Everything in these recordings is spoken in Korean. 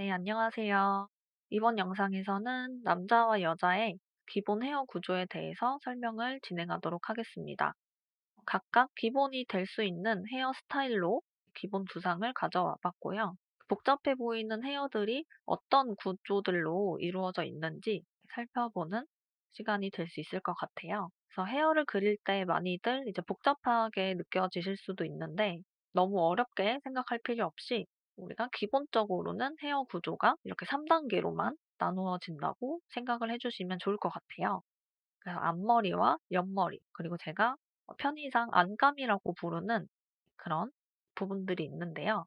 네, 안녕하세요. 이번 영상에서는 남자와 여자의 기본 헤어 구조에 대해서 설명을 진행하도록 하겠습니다. 각각 기본이 될 수 있는 헤어 스타일로 기본 두상을 가져와 봤고요. 복잡해 보이는 헤어들이 어떤 구조들로 이루어져 있는지 살펴보는 시간이 될 수 있을 것 같아요. 그래서 헤어를 그릴 때 많이들 이제 복잡하게 느껴지실 수도 있는데 너무 어렵게 생각할 필요 없이 우리가 기본적으로는 헤어 구조가 이렇게 3단계로만 나누어진다고 생각을 해주시면 좋을 것 같아요. 그래서 앞머리와 옆머리, 그리고 제가 편의상 안감이라고 부르는 그런 부분들이 있는데요.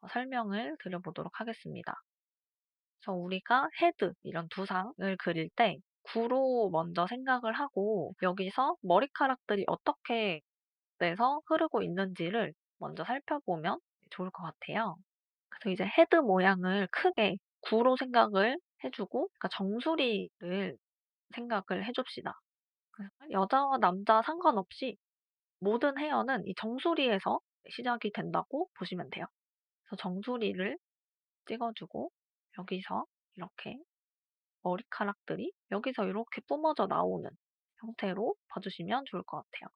어, 설명을 드려보도록 하겠습니다. 그래서 우리가 헤드, 이런 두상을 그릴 때 구로 먼저 생각을 하고 여기서 머리카락들이 어떻게 돼서 흐르고 있는지를 먼저 살펴보면 좋을 것 같아요. 그래서 이제 헤드 모양을 크게 구로 생각을 해주고 그러니까 정수리를 생각을 해줍시다. 여자와 남자 상관없이 모든 헤어는 이 정수리에서 시작이 된다고 보시면 돼요. 그래서 정수리를 찍어주고 여기서 이렇게 머리카락들이 여기서 이렇게 뿜어져 나오는 형태로 봐주시면 좋을 것 같아요.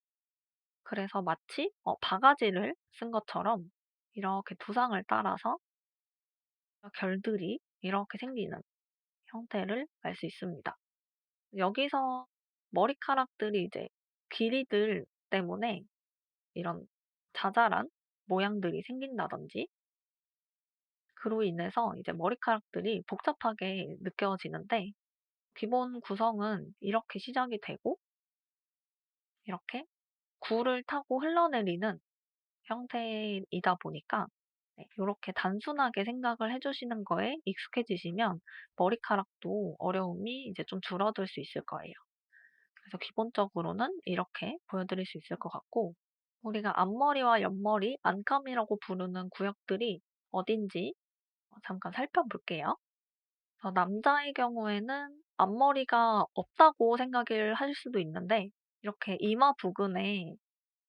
그래서 마치 어, 바가지를 쓴 것처럼 이렇게 두상을 따라서 결들이 이렇게 생기는 형태를 알 수 있습니다. 여기서 머리카락들이 이제 길이들 때문에 이런 자잘한 모양들이 생긴다든지 그로 인해서 이제 머리카락들이 복잡하게 느껴지는데 기본 구성은 이렇게 시작이 되고 이렇게 굴을 타고 흘러내리는 형태이다 보니까 네, 이렇게 단순하게 생각을 해주시는 거에 익숙해지시면 머리카락도 어려움이 이제 좀 줄어들 수 있을 거예요. 그래서 기본적으로는 이렇게 보여드릴 수 있을 것 같고 우리가 앞머리와 옆머리, 안감이라고 부르는 구역들이 어딘지 잠깐 살펴볼게요. 남자의 경우에는 앞머리가 없다고 생각을 하실 수도 있는데 이렇게 이마 부근에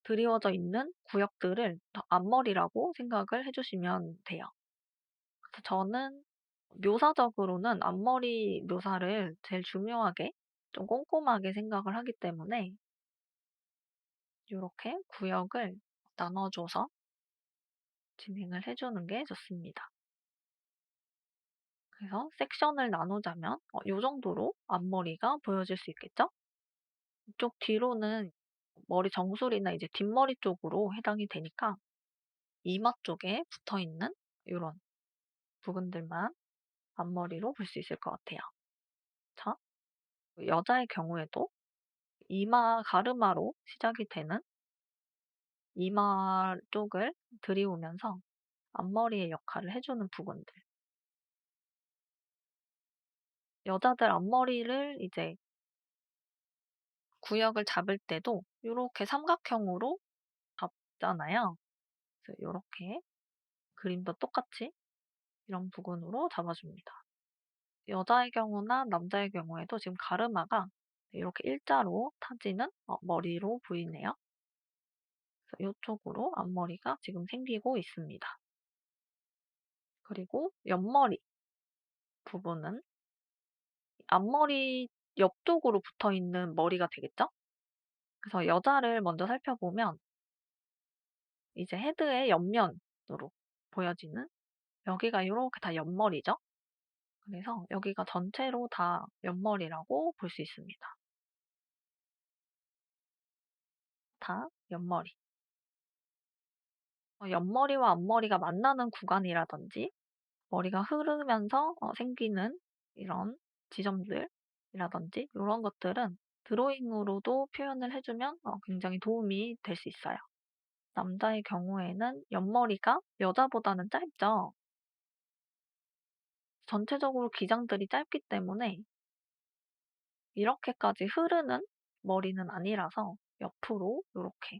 드리워져 있는 구역들을 앞머리라고 생각을 해주시면 돼요. 그래서 저는 묘사적으로는 앞머리 묘사를 제일 중요하게 좀 꼼꼼하게 생각을 하기 때문에 이렇게 구역을 나눠줘서 진행을 해주는 게 좋습니다. 그래서 섹션을 나누자면 어, 이 정도로 앞머리가 보여질 수 있겠죠? 이쪽 뒤로는 머리 정수리나 이제 뒷머리 쪽으로 해당이 되니까 이마 쪽에 붙어 있는 이런 부분들만 앞머리로 볼 수 있을 것 같아요. 자, 여자의 경우에도 이마 가르마로 시작이 되는 이마 쪽을 들이우면서 앞머리의 역할을 해주는 부분들. 여자들 앞머리를 이제 구역을 잡을 때도 이렇게 삼각형으로 잡잖아요. 그래서 이렇게 그림도 똑같이 이런 부분으로 잡아줍니다. 여자의 경우나 남자의 경우에도 지금 가르마가 이렇게 일자로 타지는 어, 머리로 보이네요. 그래서 이쪽으로 앞머리가 지금 생기고 있습니다. 그리고 옆머리 부분은 앞머리 옆쪽으로 붙어 있는 머리가 되겠죠? 그래서 여자를 먼저 살펴보면 이제 헤드의 옆면으로 보여지는 여기가 이렇게 다 옆머리죠? 그래서 여기가 전체로 다 옆머리라고 볼 수 있습니다. 다 옆머리. 어, 옆머리와 앞머리가 만나는 구간이라든지 머리가 흐르면서 어, 생기는 이런 지점들 이라든지 이런 것들은 드로잉으로도 표현을 해주면 어, 굉장히 도움이 될 수 있어요. 남자의 경우에는 옆머리가 여자보다는 짧죠. 전체적으로 기장들이 짧기 때문에 이렇게까지 흐르는 머리는 아니라서 옆으로 이렇게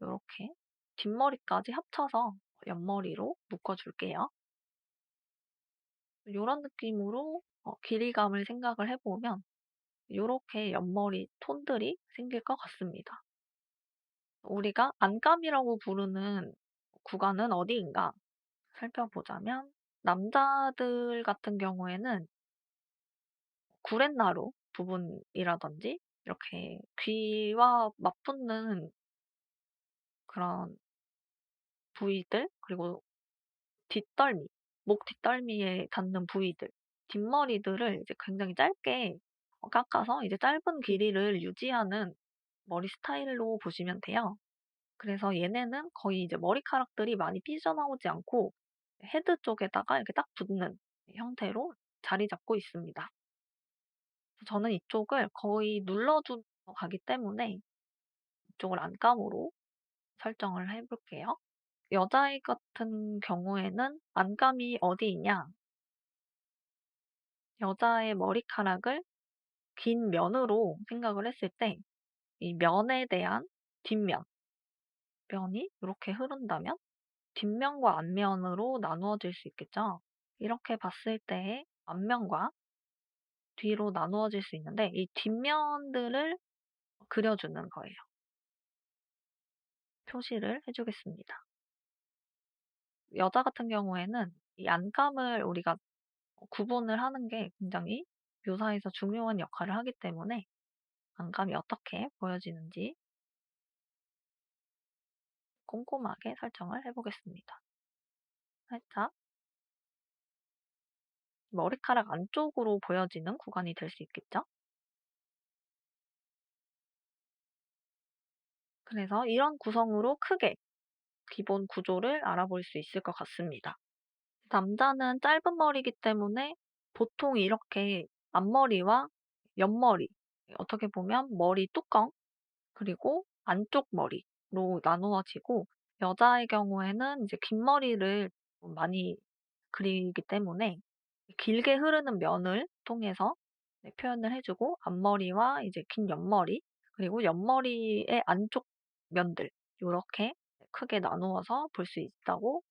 이렇게 뒷머리까지 합쳐서 옆머리로 묶어줄게요. 이런 느낌으로 어, 길이감을 생각을 해보면 이렇게 옆머리 톤들이 생길 것 같습니다. 우리가 안감이라고 부르는 구간은 어디인가 살펴보자면 남자들 같은 경우에는 구렛나루 부분이라든지 이렇게 귀와 맞붙는 그런 부위들 그리고 뒷덜미, 목 뒷덜미에 닿는 부위들, 뒷머리들을 이제 굉장히 짧게 어 깎아서 이제 짧은 길이를 유지하는 머리 스타일로 보시면 돼요. 그래서 얘네는 거의 이제 머리카락들이 많이 삐져나오지 않고 헤드 쪽에다가 이렇게 딱 붙는 형태로 자리 잡고 있습니다. 저는 이쪽을 거의 눌러주면서 가기 때문에 이쪽을 안감으로 설정을 해 볼게요. 여자애 같은 경우에는 안감이 어디 있냐? 여자의 머리카락을 긴 면으로 생각을 했을 때 이 면에 대한 뒷면, 면이 이렇게 흐른다면 뒷면과 앞면으로 나누어질 수 있겠죠. 이렇게 봤을 때 앞면과 뒤로 나누어질 수 있는데 이 뒷면들을 그려주는 거예요. 표시를 해주겠습니다. 여자 같은 경우에는 이 안감을 우리가 구분을 하는 게 굉장히 묘사에서 중요한 역할을 하기 때문에 안감이 어떻게 보여지는지 꼼꼼하게 설정을 해보겠습니다. 살짝 머리카락 안쪽으로 보여지는 구간이 될 수 있겠죠? 그래서 이런 구성으로 크게 기본 구조를 알아볼 수 있을 것 같습니다. 남자는 짧은 머리이기 때문에 보통 이렇게 앞머리와 옆머리, 어떻게 보면 머리 뚜껑, 그리고 안쪽 머리로 나누어지고, 여자의 경우에는 이제 긴 머리를 많이 그리기 때문에 길게 흐르는 면을 통해서 네, 표현을 해주고, 앞머리와 이제 긴 옆머리, 그리고 옆머리의 안쪽 면들, 이렇게 크게 나누어서 볼 수 있다고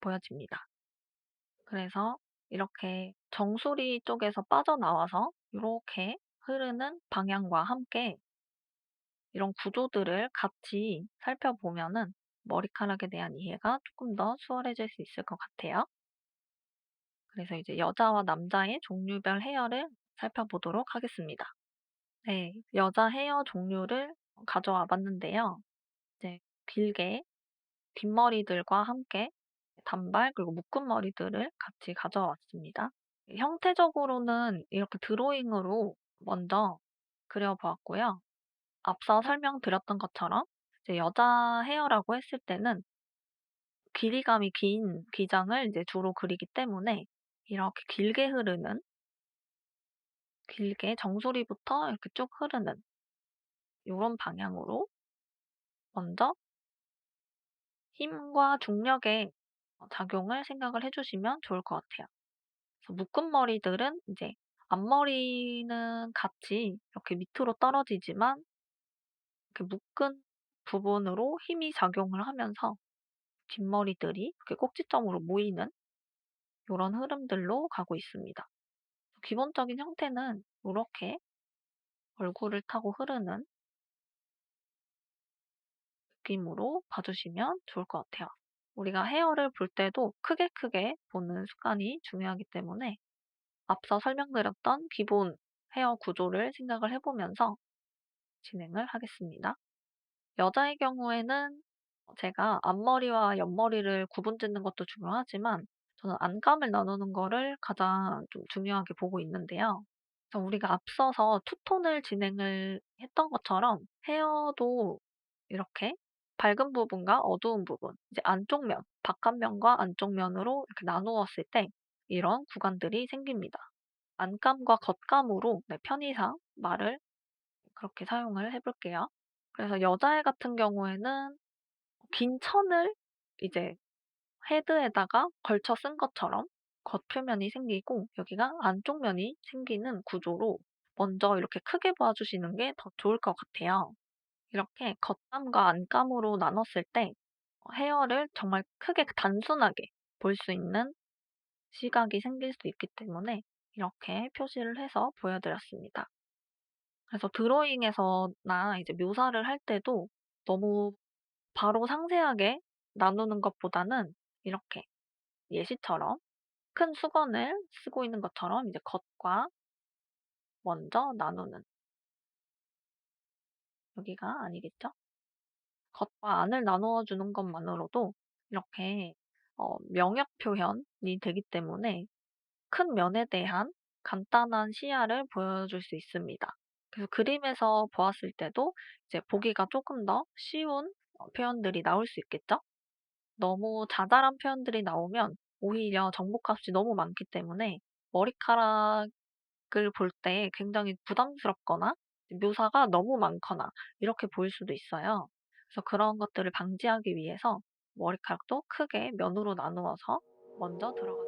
보여집니다. 그래서 이렇게 정수리 쪽에서 빠져나와서 이렇게 흐르는 방향과 함께 이런 구조들을 같이 살펴보면은 머리카락에 대한 이해가 조금 더 수월해질 수 있을 것 같아요. 그래서 이제 여자와 남자의 종류별 헤어를 살펴보도록 하겠습니다. 네, 여자 헤어 종류를 가져와 봤는데요. 이제 길게 뒷머리들과 함께 단발 그리고 묶은 머리들을 같이 가져왔습니다. 형태적으로는 이렇게 드로잉으로 먼저 그려보았고요. 앞서 설명드렸던 것처럼 여자 헤어라고 했을 때는 길이감이 긴 기장을 이제 주로 그리기 때문에 이렇게 길게 흐르는 길게 정수리부터 이렇게 쭉 흐르는 이런 방향으로 먼저 힘과 중력의 작용을 생각을 해주시면 좋을 것 같아요. 묶은 머리들은 이제 앞머리는 같이 이렇게 밑으로 떨어지지만 이렇게 묶은 부분으로 힘이 작용을 하면서 뒷머리들이 이렇게 꼭지점으로 모이는 이런 흐름들로 가고 있습니다. 기본적인 형태는 이렇게 얼굴을 타고 흐르는 느낌으로 봐주시면 좋을 것 같아요. 우리가 헤어를 볼 때도 크게 크게 보는 습관이 중요하기 때문에 앞서 설명드렸던 기본 헤어 구조를 생각을 해보면서 진행을 하겠습니다. 여자의 경우에는 제가 앞머리와 옆머리를 구분 짓는 것도 중요하지만 저는 안감을 나누는 거를 가장 좀 중요하게 보고 있는데요. 그래서 우리가 앞서서 투톤을 진행을 했던 것처럼 헤어도 이렇게 밝은 부분과 어두운 부분, 이제 안쪽 면, 바깥 면과 안쪽 면으로 이렇게 나누었을 때 이런 구간들이 생깁니다. 안감과 겉감으로 네, 편의상 말을 그렇게 사용을 해볼게요. 그래서 여자애 같은 경우에는 긴 천을 이제 헤드에다가 걸쳐 쓴 것처럼 겉표면이 생기고 여기가 안쪽 면이 생기는 구조로 먼저 이렇게 크게 봐주시는 게 더 좋을 것 같아요. 이렇게 겉감과 안감으로 나눴을 때 헤어를 정말 크게 단순하게 볼 수 있는 시각이 생길 수 있기 때문에 이렇게 표시를 해서 보여드렸습니다. 그래서 드로잉에서나 이제 묘사를 할 때도 너무 바로 상세하게 나누는 것보다는 이렇게 예시처럼 큰 수건을 쓰고 있는 것처럼 이제 겉과 먼저 나누는 여기가 아니겠죠? 겉과 안을 나누어 주는 것만으로도 이렇게 어 명약 표현이 되기 때문에 큰 면에 대한 간단한 시야를 보여줄 수 있습니다. 그래서 그림에서 보았을 때도 이제 보기가 조금 더 쉬운 어 표현들이 나올 수 있겠죠? 너무 자잘한 표현들이 나오면 오히려 정보값이 너무 많기 때문에 머리카락을 볼 때 굉장히 부담스럽거나 묘사가 너무 많거나 이렇게 보일 수도 있어요. 그래서 그런 것들을 방지하기 위해서 머리카락도 크게 면으로 나누어서 먼저 들어가